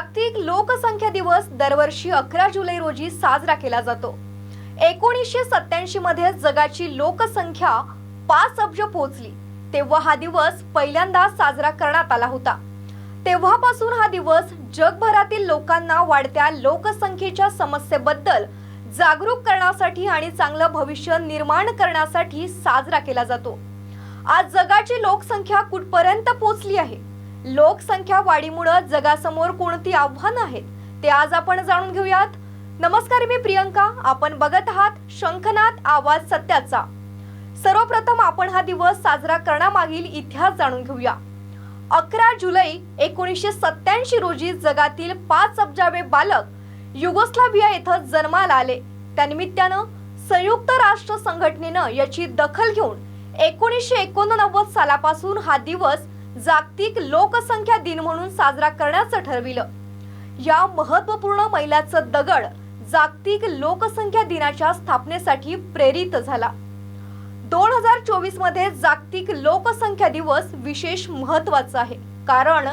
जागतिक लोकसंख्या दिवस दरवर्षी अकरा जुलै रोजी साजरा केला जातो. एकोणीसशे सत्याऐंशी मध्ये जगाची लोकसंख्या पाच अब्ज पोहोचली. तेव्हा हा दिवस पहिल्यांदा साजरा करण्यात आला होता. तेव्हापासून हा दिवस जगभरातील लोकांना वाढत्या लोकसंख्येच्या समस्येबद्दल जागरूक करण्यासाठी आणि चांगलं भविष्य निर्माण करण्यासाठी साजरा केला जातो. आज जगाची लोकसंख्या कुठपर्यंत पोहोचली आहे? लोकसंख्या वाढीमुळे जगासमोर कोणती आव्हानं आहेत ते आज आपण जाणून घेऊयात. नमस्कार मी प्रियंका. आपण बघत आहात शंखनाथ आवाज सत्याचा. सर्वप्रथम आपण हा दिवस साजरा करण्यामागील इतिहास जाणून घेऊया. अकरा जुलै एकोणीसशे सत्याऐंशी रोजी जगातील पाच अब्जावे बालक युगोस्लाविया येथे जन्माला आले. त्यानिमित्तानं संयुक्त राष्ट्र संघटनेनं याची दखल घेऊन एकोणीसशे एकोणनव्वद सालापासून हा दिवस जागतिक लोकसंख्या दिन म्हणून साजरा करण्याचं ठरविलं. या महत्त्वपूर्ण मैलाचं दगड जागतिक लोकसंख्या दिनाच्या स्थापनेसाठी प्रेरित झाला. दोन हजार चोवीसमध्ये जागतिक लोकसंख्या दिवस विशेष महत्त्वाचा आहे कारण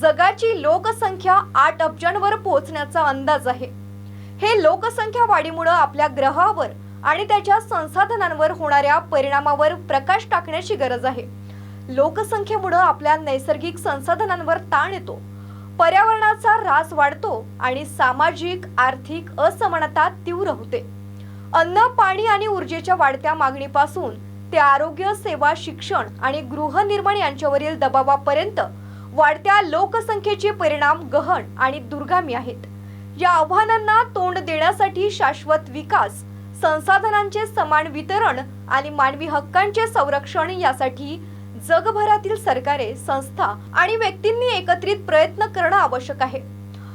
जगाची लोकसंख्या आठ अब्जांवर पोहोचण्याचा अंदाज आहे. हे लोकसंख्या वाढीमुळे आपल्या ग्रहावर आणि त्याच्या संसाधनांवर होणाऱ्या परिणामावर प्रकाश टाकण्याची गरज आहे. लोकसंख्येमुळं आपल्या नैसर्गिक संसाधनांवर ताण येतो. पर्यावरणाचा ऱ्हास वाढतो आणि सामाजिक आर्थिक असमानता तीव्र होते. अन्न पाणी आणि ऊर्जेच्या वाढत्या मागणीपासून ते आरोग्य सेवा शिक्षण आणि गृहनिर्माण यांच्यावरील दबावापर्यंत वाढत्या लोकसंख्येचे परिणाम गहन आणि दुर्गामी आहेत. या आव्हानांना तोंड देण्यासाठी शाश्वत विकास संसाधनांचे समान वितरण आणि मानवी हक्कांचे संरक्षण यासाठी जगभरातील सरकारे संस्था आणि व्यक्तींनी एकत्रित प्रयत्न करणं आवश्यक आहे.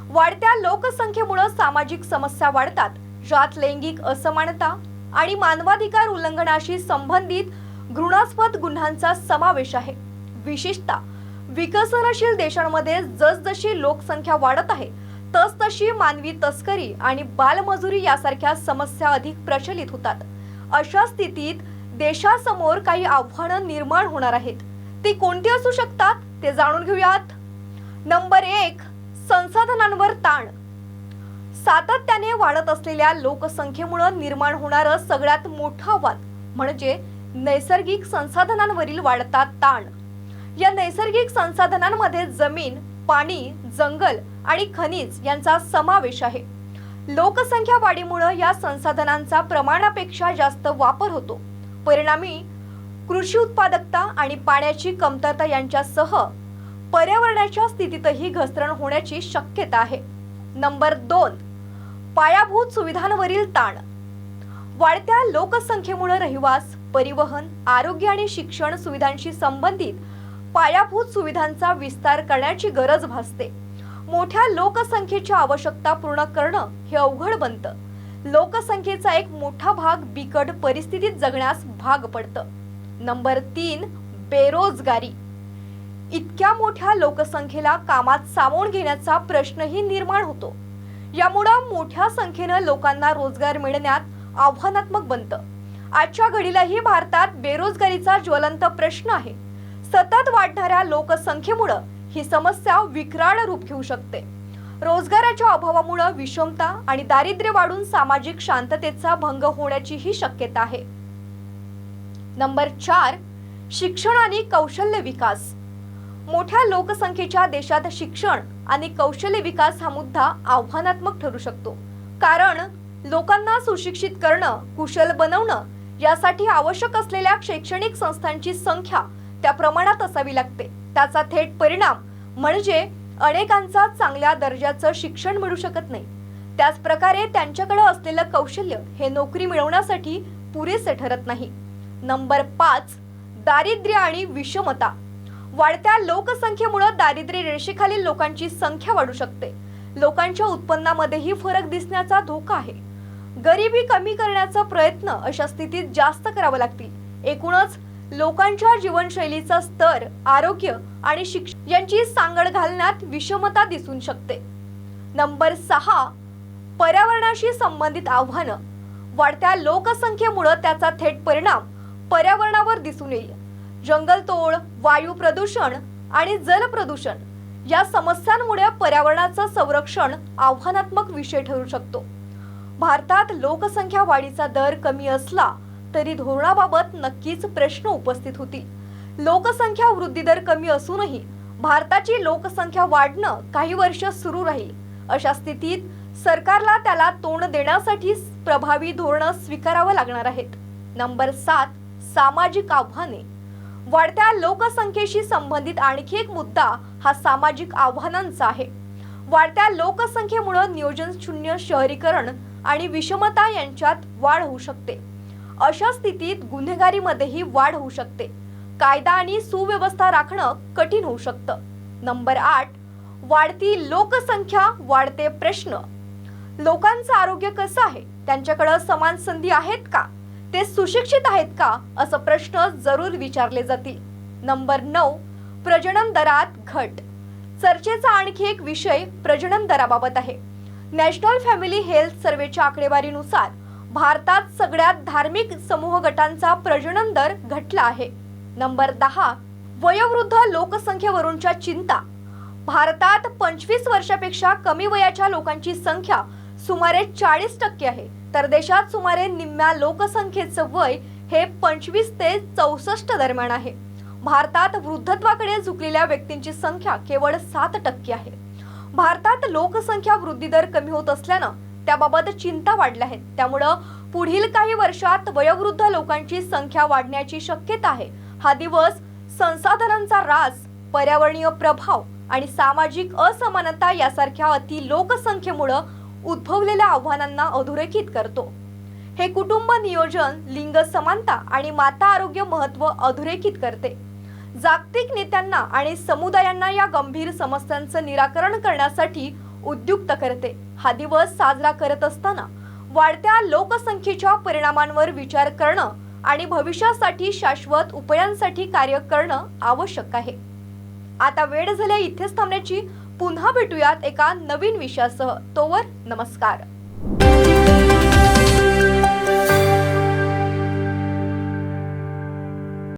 वाढत्या लोकसंख्येमुळे सामाजिक समस्या वाढतात ज्यात लैंगिक असमानता आणि मानवाधिकार उल्लंघनाशी संबंधित घृणास्पद गुन्ह्यांचा समावेश आहे. विशेषतः विकसनशील देशांमध्ये जसजशी लोकसंख्या वाढत आहे तसतशी मानवी तस्करी आणि बालमजुरी यासारख्या समस्या अधिक प्रचलित होतात. अशा स्थितीत देशासमोर काही आव्हानं निर्माण होणार आहेत. ती कोणती असू शकतात ते जाणून घेऊयात. नंबर एक संसाधनांवर ताण. सातत्याने वाढत असलेल्या लोकसंख्येमुळे निर्माण होणारं सगळ्यात मोठं आव्हान म्हणजे नैसर्गिक संसाधनांवरील वाढता ताण. या नैसर्गिक संसाधनांमध्ये जमीन पाणी जंगल आणि खनिज यांचा समावेश आहे. लोकसंख्या वाढीमुळे या संसाधनांचा प्रमाणापेक्षा जास्त वापर होतो. परिणामी कृषी उत्पादकता आणि पाण्याची कमतरता यांच्यासह पर्यावरणाच्या स्थितीतही घसरण होण्याची शक्यता आहे. नंबर दोन पायाभूत सुविधांवरील ताण. वाढत्या लोकसंख्येमुळे रहिवास परिवहन आरोग्य आणि शिक्षण सुविधांशी संबंधित पायाभूत सुविधांचा विस्तार करण्याची गरज भासते. मोठ्या लोकसंख्येच्या आवश्यकता पूर्ण करणं हे अवघड बनतं. लोकसंख्येचा एक मोठा भाग बिकट परिस्थितीत जगण्यास भाग पडतं. नंबर तीन बेरोजगारी. इतक्या मोठ्या लोकसंख्येला कामात सामावून घेण्याचा प्रश्नही निर्माण होतो. यामुळं मोठ्या संख्येनं लोकांना रोजगार मिळण्यात आव्हानात्मक बनतं. आजच्या घडीलाही भारतात बेरोजगारीचा ज्वलंत प्रश्न आहे. सतत वाढणाऱ्या लोकसंख्येमुळं ही समस्या विकराळ रूप घेऊ शकते. रोजगाराच्या अभावामुळे विषमता आणि दारिद्र्य वाढून सामाजिक शांततेचा भंग होण्याचीही शक्यता आहे. नंबर चार शिक्षण आणि कौशल्य विकास. मोठ्या लोकसंख्येच्या देशात शिक्षण आणि कौशल्य विकास हा मुद्दा आव्हानात्मक ठरू शकतो. कारण लोकांना सुशिक्षित करणं कुशल बनवणं यासाठी आवश्यक असलेल्या शैक्षणिक संस्थांची संख्या त्या प्रमाणात असावी लागते. त्याचा थेट परिणाम म्हणजे अनेकांचा चांगल्या दर्जाचं शिक्षण मिळू शकत नाही. त्याच प्रकारे त्यांच्याकडे असलेलं कौशल्य हे नोकरी मिळवण्यासाठी पुरेसे ठरत नाही. नंबर पाच दारिद्र्य आणि विषमता. वाढत्या लोकसंख्येमुळे दारिद्र्य रेषेखालील लोकांची संख्या वाढू शकते. लोकांच्या उत्पन्नामध्येही फरक दिसण्याचा धोका आहे. गरिबी कमी करण्याचा प्रयत्न अशा स्थितीत जास्त करावं लागतील. एकूणच लोकांच्या जीवनशैलीचा स्तर आरोग्य आणि शिक्षण यांची सांगड घालण्यात विषमता दिसून शकते. नंबर सहा पर्यावरणाशी संबंधित आव्हानं. वाढत्या लोकसंख्येमुळं त्याचा थेट परिणाम पर्यावरणावर दिसून येईल. जंगलतोड वायू प्रदूषण आणि जल प्रदूषण या समस्यांमुळे पर्यावरणाचं संरक्षण आव्हानात्मक विषय ठरू शकतो. भारतात लोकसंख्या वाढीचा दर कमी असला तरी धोरणाबाबत नक्कीच प्रश्न उपस्थित होतील लोकसंख्या वृद्धी दर कमी असूनही भारताची लोकसंख्या वाढणं काही वर्ष सुरू राहील. अशा स्थितीत सरकारला त्याला तोंड देण्यासाठी प्रभावी धोरणं स्वीकारावं लागणार आहेत. नंबर सात सामाजिक आव्हाने. वाढत्या लोकसंख्येशी संबंधित आणखी एक मुद्दा हा सामाजिक आव्हानांचा आहे. वाढत्या लोकसंख्येमुळे नियोजन शून्य शहरीकरण आणि विषमता यांच्यात वाढ होऊ शकते. अशा स्थितीत गुन्हेगारीमध्येही वाढ होऊ शकते. कायदा आणि सुव्यवस्था राखणं कठीण होऊ शकतं. नंबर आठ वाढती लोकसंख्या वाढते प्रश्न. लोकांचं आरोग्य कसं आहे? त्यांच्याकडे समान संधी आहेत का? ते सुशिक्षित आहेत का? असं प्रश्न जरूर विचारले जातील. नंबर नऊ प्रजनन दरात घट. चर्चेचा आणखी एक विषय प्रजनन दराबाबत आहे. नॅशनल फॅमिली हेल्थ सर्वेच्या आकडेवारीनुसार भारतात सगळ्यात धार्मिक समूह गटांचा प्रजनन दर घटला आहे. नंबर दहा वयोवृद्ध लोकसंख्येवरूनच्या चिंता. भारतात पंचवीस वर्षापेक्षा कमी वयाच्या लोकांची संख्या सुमारे चाळीस टक्के आहे. तर देशात सुमारे निम्म्या लोकसंख्येचं वय हे पंचवीस ते चौसष्ट दरम्यान आहे. भारतात वृद्धत्वाकडे झुकलेल्या व्यक्तींची संख्या केवळ सात टक्के आहे. भारतात लोकसंख्या वृद्धी दर कमी होत असल्यानं त्याबाबत चिंता वाढल्या आहेत त्यामुळं पुढील काही वर्षात वयोवृद्ध लोकांची संख्या वाढण्याची शक्यता आहे. हा दिवस संसाधनांचा रास पर्यावरणीय प्रभाव आणि सामाजिक असमानता यासारख्या अति लोकसंख्येमुळं उद्भवलेल्या आव्हानांना अधोरेखित करतो. हे कुटुंब नियोजन लिंग समानता आणि माता आरोग्य महत्त्व अधोरेखित करते. जागतिक नेत्यांना आणि समुदायांना या गंभीर समस्यांचं निराकरण करण्यासाठी उद्युक्त करते. हा दिवस साजरा करत असताना वाढत्या लोकसंख्येच्या परिणामांवर विचार करणं आणि भविष्यासाठी शाश्वत उपायांसाठी कार्य करणं आवश्यक आहे. आता वेळ झाल्या इथेच थांबण्याची. पुन्हा भेटूयात एका नवीन विषयासह. तोवर नमस्कार.